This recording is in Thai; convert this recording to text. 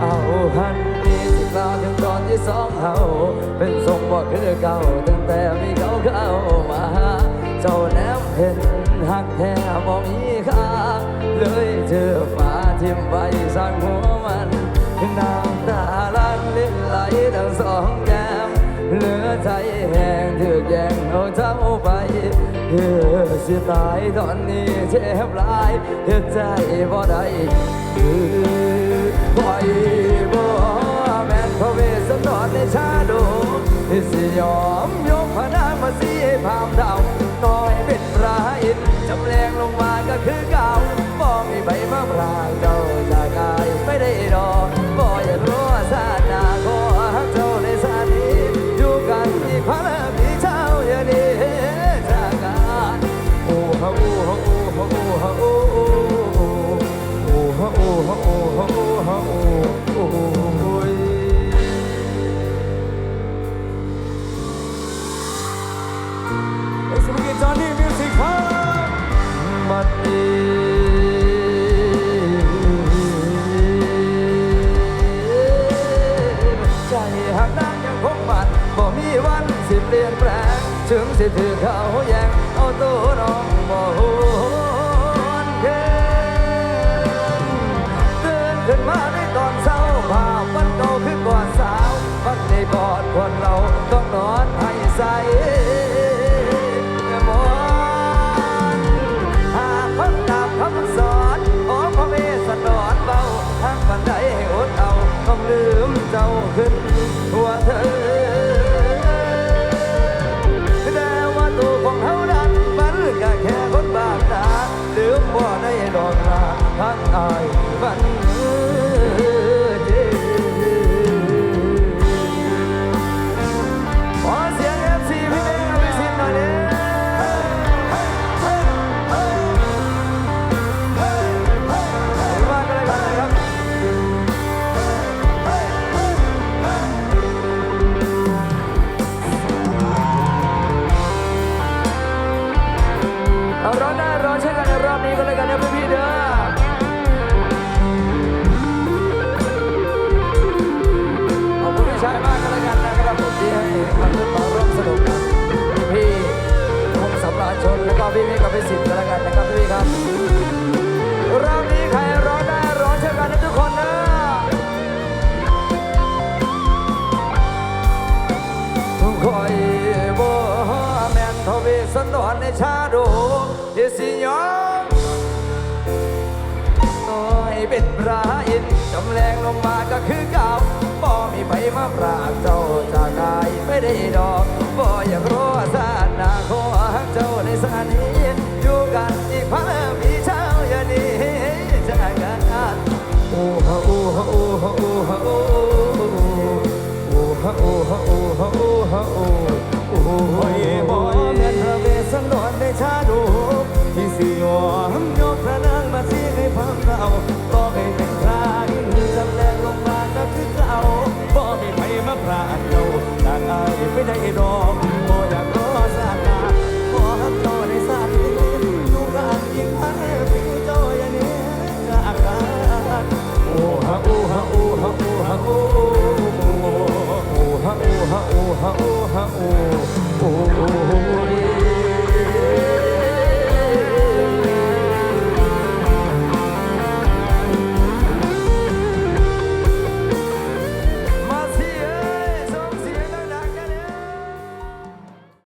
เอาหันนี่สิกล่าวถึงตอนที่สองเฮาเป็นทรงบ่คือเก่าตั้งแต่มีเขาเข้ามา เจ้าแนมเห็นหักแท้บ่มีค่าเลยเจอฟ้าทิมไปสร้างหัว อสิตายตอนนี้เจ็บหลายเฮ็ดใจบ่ได้คือปล่อยบ่แม่นพระเวสสันดรในชาดกที่สิยอมยกพระนางมาสีให้พามดาวน้อยเป็นปลาอินจำแรงลงมาก็คือเก่าบ่มีใบมะพร้าว ใจหักนั้นยังคงมันบ่มีวันสิเปลี่ยนแปลง ถึงสิถือเขาแย่งเอาตัวน้องบ่หวนเคินตื่นขึ้นมาในตอนเช้าภาพมันเก่าขึ้นกว่าสาวมันในบอดคนเรา พี่มิบกันแล้วกันนะครับพี่ครับรอบนี้ใครร้องได้ร้องเช่นกันนะทุกคนนะทุกคอยบ่แมนทวีสันดรในชาดที่สิยอมน้อยเป็นพระอินจำแรงลงมาก็คือเก่าบ่มีใบมาปรากเจ้าจากกายไม่ได้ดอก Oh.